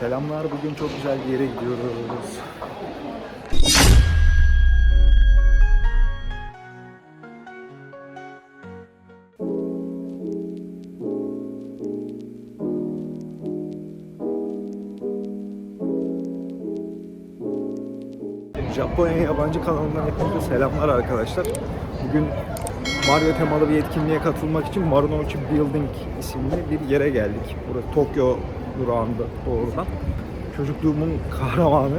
Selamlar. Bugün çok güzel bir yere gidiyoruz. Japonya yabancı kanalından hepinize selamlar arkadaşlar. Bugün Mario temalı bir etkinliğe katılmak için Marunouchi Building isimli bir yere geldik. Burası Tokyo durağında doğrudan. Çocukluğumun kahramanı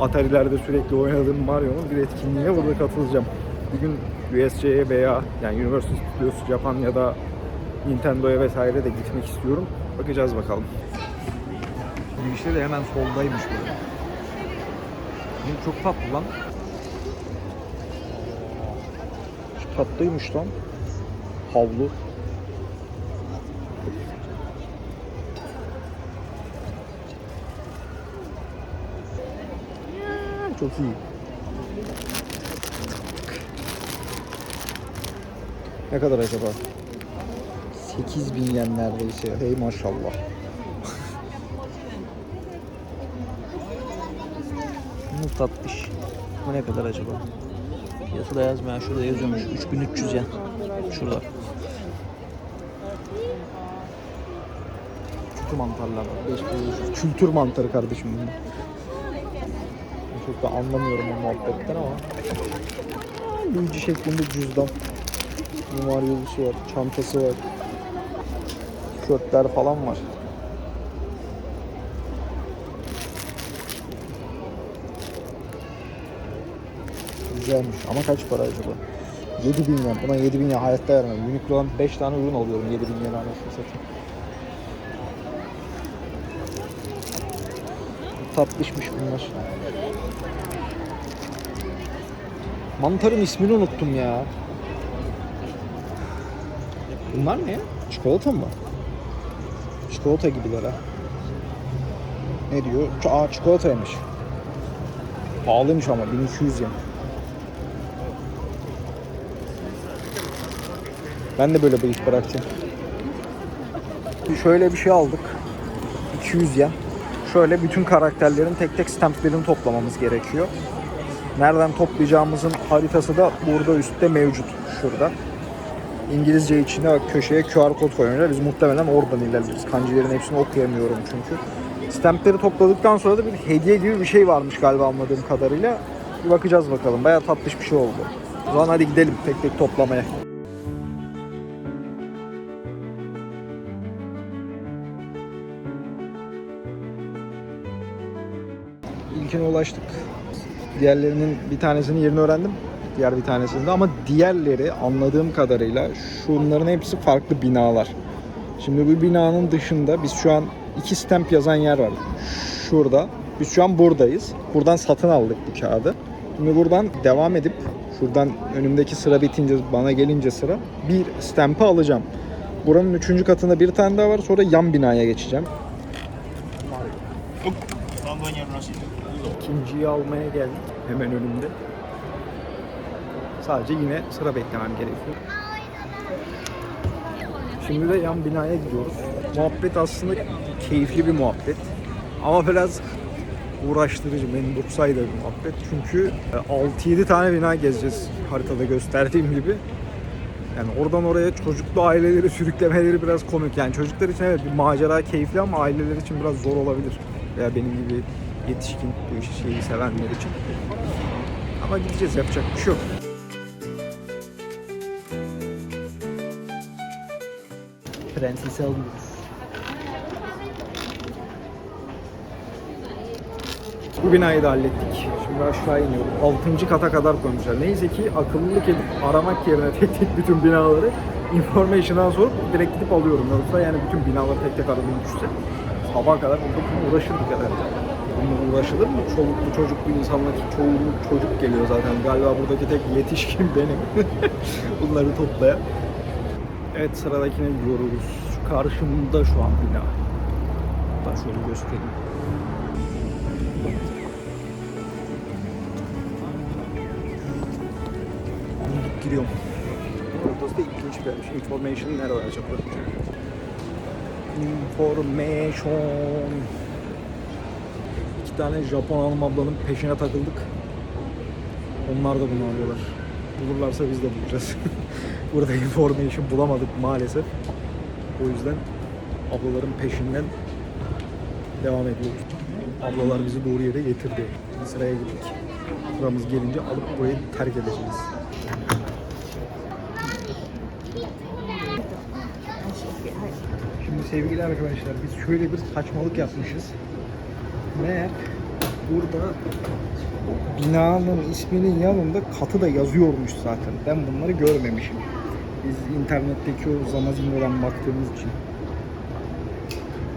Atari'lerde sürekli oynadığım Mario'nun bir etkinliğe burada katılacağım. Bugün USJ'ye veya yani Universal Studios Japan ya da Nintendo'ya vesaire de gitmek istiyorum. Bakacağız bakalım. Girişte de hemen soldaymış böyle. Bu çok tatlı lan. Tatlıymış lan. Havlu. Çok iyi. Ne kadar acaba? 8000 yen neredeyse. Hey maşallah. Bu tatlış. Bu ne kadar acaba? Fiyatı da yazmıyor. Şurada yazıyormuş. 3300 yen. Şurada. Kültür mantarlar var. 5500. Kültür mantarı kardeşim bunun. Çok da anlamıyorum bu muhabbetten ama. Luigi şeklinde cüzdan. Mimar yolusu var. Çantası var. Tişörtler falan var. Güzelmiş ama kaç para acaba? 7000 yen. Buna 7000 yen hayatta vermem. Uniqlo'dan 5 tane ürün alıyorum 7000 yen anasını. Tatlışmış bunlar. Mantarın ismini unuttum ya. Bunlar ne? Çikolata mı? Çikolata gibiler ha. Ne diyor? Aa çikolataymış. Pahalıymış ama 1200 yen. Ben de böyle iş bırakacağım. Şöyle bir şey aldık. 200 yen. Şöyle bütün karakterlerin tek tek stamplerini toplamamız gerekiyor. Nereden toplayacağımızın haritası da burada üstte mevcut. Şurada. İngilizce içine köşeye QR kod koyunca biz muhtemelen oradan ilerleriz. Kanjilerin hepsini okuyamıyorum çünkü. Stampleri topladıktan sonra da bir hediye gibi bir şey varmış galiba anladığım kadarıyla. Bir bakacağız bakalım. Bayağı tatlış bir şey oldu. O zaman hadi gidelim tek tek toplamaya. İlkine ulaştık. Diğerlerinin bir tanesinin yerini öğrendim. Diğer bir tanesinde ama diğerleri anladığım kadarıyla şunların hepsi farklı binalar. Şimdi bu binanın dışında biz şu an iki stamp yazan yer var. Şurada. Biz şu an buradayız. Buradan satın aldık bu kağıdı. Şimdi buradan devam edip şuradan önümdeki sıra bitince bana gelince sıra bir stamp'ı alacağım. Buranın üçüncü katında bir tane daha var. Sonra yan binaya geçeceğim. İkinciyi almaya geldik. Hemen önümde. Sadece yine sıra beklemem gerekiyor. Şimdi de yan binaya gidiyoruz. Muhabbet aslında keyifli bir muhabbet. Ama biraz uğraştırıcı, beni saydı bir muhabbet. Çünkü e, 6-7 tane bina gezeceğiz haritada gösterdiğim gibi. Yani oradan oraya çocuklu aileleri sürüklemeleri biraz komik. Yani çocuklar için evet bir macera keyifli ama aileler için biraz zor olabilir. Veya benim gibi yetişkin bu işi şeyi sevenler için. Ama gideceğiz yapacak bir şey yok. Prensesi alıyoruz. Bu binayı da hallettik. Şimdi aşağı iniyorum. 6. kata kadar koymuşlar. Neyse ki akıllılık edip aramak yerine tek tek bütün binaları information'dan sorup direkt gidip alıyorum. Yoksa yani bütün binaları tek tek aradığım düşse sabaha kadar uğraşırdık herhalde. Bununla uğraşılır mı? Çoluklu çocuklu insanlar çoğunluk çocuk geliyor zaten. Galiba buradaki tek yetişkin benim. Bunları toplayan. Evet sıradakine gidiyoruz. Şu karşımda şu an bina. Hatta şöyle göstereyim. Gidip giriyorum. Burası da ilginç bir. Information nerede acaba? Information. Tane Japon hanım ablanın peşine takıldık. Onlar da bunu arıyorlar. Bulurlarsa biz de bulacağız. Burada information bulamadık maalesef. O yüzden ablaların peşinden devam ediyoruz. Ablalar bizi doğru yere getirdi. Biz sıraya girdik. Sıramız gelince alıp burayı terk edeceğiz. Şimdi sevgili arkadaşlar biz şöyle bir saçmalık yapmışız. Meğer burada binanın isminin yanında katı da yazıyormuş zaten. Ben bunları görmemişim. Biz internetteki o Zamazingo'dan baktığımız için.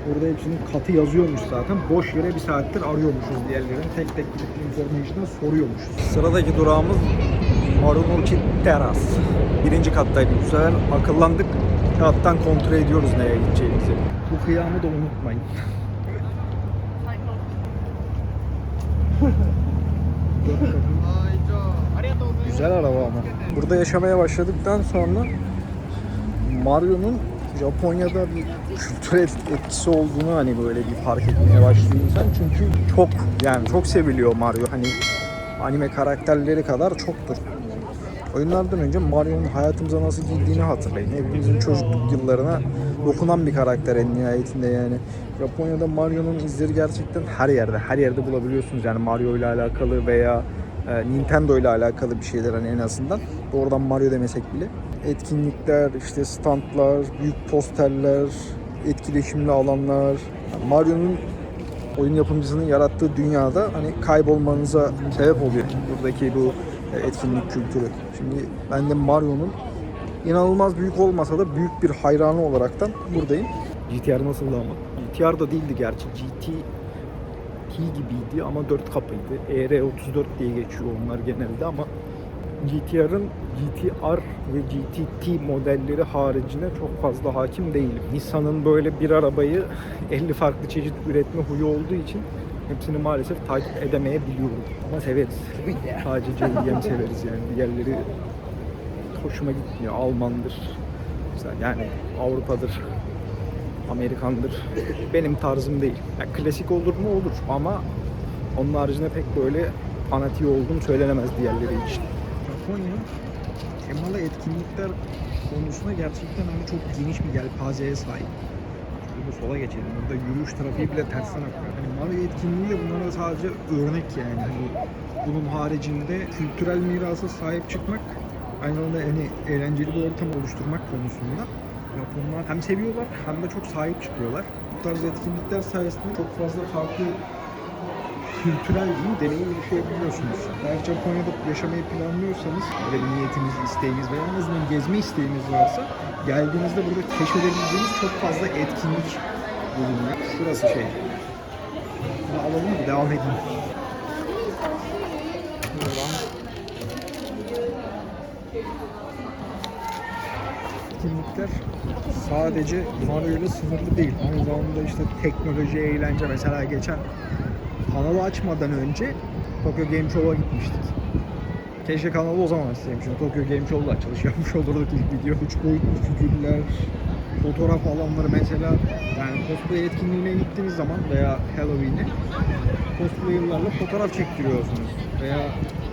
Burada hepsinin katı yazıyormuş zaten. Boş yere bir saattir arıyormuşuz diğerlerini. Tek tek gidip information'dan soruyormuşuz. Sıradaki durağımız Marunouchi Teras. Birinci kattaydı. Bu sefer akıllandık. Kağıttan kontrol ediyoruz nereye gideceğimizi. Bu kıyamı da unutmayın. Güzel araba ama. Burada yaşamaya başladıktan sonra Mario'nun Japonya'da bir kültürel etkisi olduğunu hani böyle bir fark etmeye başlıyor insan. Çünkü çok yani çok seviliyor Mario. Hani anime karakterleri kadar çoktur. Oyunlardan önce Mario'nun hayatımıza nasıl girdiğini hatırlayın. Hepimizin çocukluk yıllarına dokunan bir karakter en nihayetinde yani. Japonya'da Mario'nun izleri gerçekten her yerde, her yerde bulabiliyorsunuz. Yani Mario ile alakalı veya e, Nintendo ile alakalı bir şeyler hani en azından. Doğrudan Mario demesek bile. Etkinlikler, işte standlar, büyük posterler, etkileşimli alanlar. Yani Mario'nun oyun yapımcısının yarattığı dünyada hani kaybolmanıza sebep oluyor buradaki bu etkinlik kültürü. Şimdi ben de Mario'nun inanılmaz büyük olmasa da büyük bir hayranı olaraktan buradayım. GTR nasıldı ama? GTR da değildi gerçi. GT T gibiydi ama 4 kapıydı. ER34 diye geçiyor onlar genelde ama GTR'ın GTR ve GTT modelleri haricinde çok fazla hakim değilim. Nissan'ın böyle bir arabayı 50 farklı çeşit üretme huyu olduğu için hepsini maalesef takip edemeyebiliyorum. Ama severiz. Sadece JDM severiz yani. Diğerleri hoşuma gitmiyor. Almandır. Mesela yani Avrupa'dır. Amerikandır. Benim tarzım değil. Yani klasik olur mu olur ama onun haricinde pek böyle fanatiği olduğum söylenemez diğerleri için. Japonya temalı etkinlikler konusunda gerçekten hani çok geniş bir yelpazeye sahip. Şurada sola geçelim. Burada yürüyüş trafiği bile tersten akıyor. Mario etkinliği de bunlara sadece örnek yani. Hani bunun haricinde kültürel mirasa sahip çıkmak aynı zamanda hani eğlenceli bir ortam oluşturmak konusunda Japonlar hem seviyorlar hem de çok sahip çıkıyorlar. Bu tarz etkinlikler sayesinde çok fazla farklı kültürel diyeyim, deneyim yaşayabiliyorsunuz. Eğer Japonya'da yaşamayı planlıyorsanız, böyle bir niyetiniz, isteğiniz veya en azından gezme isteğiniz varsa geldiğinizde burada keşfedebileceğiniz çok fazla etkinlik bulunuyor. Şurası şey. Bunu alalım mı? Devam edin. Etkinlikler sadece Mario ile sınırlı değil. Aynı zamanda işte teknoloji, eğlence mesela geçen kanalı açmadan önce Tokyo Game Show'a gitmiştik. Keşke kanalı o zaman açsaymışım. Tokyo Game Show'da açılış yapmış olurduk ilk video. Üç boyutlu figürler, fotoğraf alanları mesela yani cosplay etkinliğine gittiğiniz zaman veya Halloween'e cosplayer'larla fotoğraf çektiriyorsunuz. Veya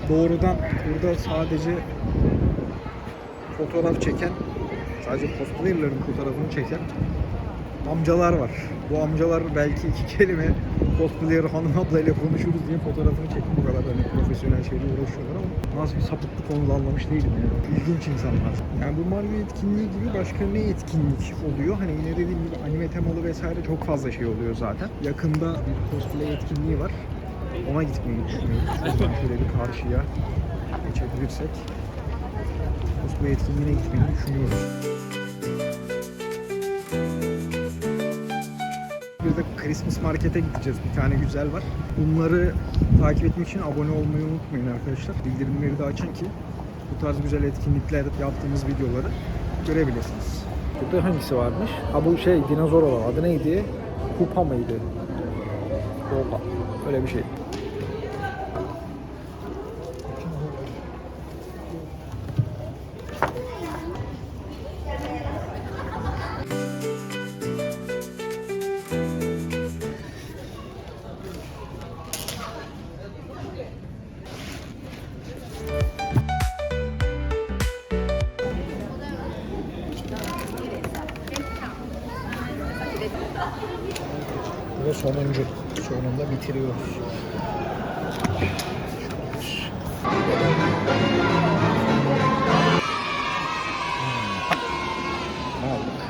doğrudan burada sadece fotoğraf çeken sadece cosplayer'ların fotoğrafını çeken amcalar var. Bu amcalar belki iki kelime cosplayer hanım ablayla konuşuruz diye fotoğrafını çekip bu kadar hani profesyonel şeyle uğraşıyorlar ama nasıl bir sapıklık onu da anlamış değilim yani. İlginç insanlar. Yani bu Mario etkinliği gibi başka ne etkinlik oluyor? Hani yine dediğim gibi anime temalı vesaire çok fazla şey oluyor zaten. Yakında bir cosplay etkinliği var. Ona gitmeyi düşünüyoruz. Şuradan şöyle bir karşıya geçebilirsek cosplay etkinliğine gitmeyi düşünüyoruz. De Christmas Market'e gideceğiz. Bir tane güzel var. Bunları takip etmek için abone olmayı unutmayın arkadaşlar. Bildirimleri de açın ki bu tarz güzel etkinlikler yaptığımız videoları görebilirsiniz. Burada hangisi varmış? Ha bu şey dinozor olan adı neydi? Kupa mıydı? Kupa. Öyle bir şey. Sonuncu. Sonunda bitiriyoruz. Aldık?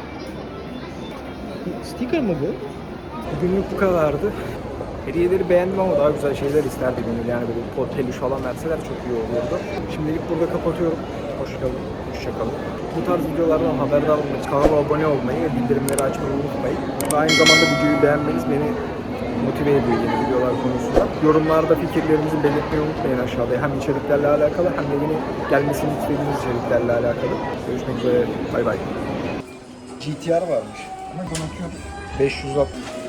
Sticker mı bu? Bugünlük bu kadardı. Hediyeleri beğendim ama daha güzel şeyler isterdim gönül. Yani böyle pot peluş falan verseler çok iyi olurdu. Şimdilik burada kapatıyorum. Hoşçakalın. Hoşçakalın. Bu tarz videolardan haberdar olmak için kanala abone olmayı ve bildirimleri açmayı unutmayın. Ve aynı zamanda videoyu beğenmeniz beni motive ediyor yeni videolar konusunda. Yorumlarda fikirlerinizi belirtmeyi unutmayın aşağıda. Hem içeriklerle alakalı hem de yeni gelmesini istediğiniz içeriklerle alakalı. Görüşmek üzere. Bay bay. GTR varmış. Ama unutuyorum. 560.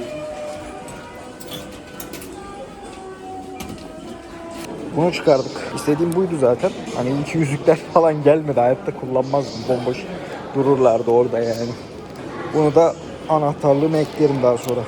Bunu çıkardık. İstediğim buydu zaten. Hani iki yüzükler falan gelmedi. Hayatta kullanmazdım. Bomboş dururlardı orada yani. Bunu da anahtarlığını eklerim daha sonra.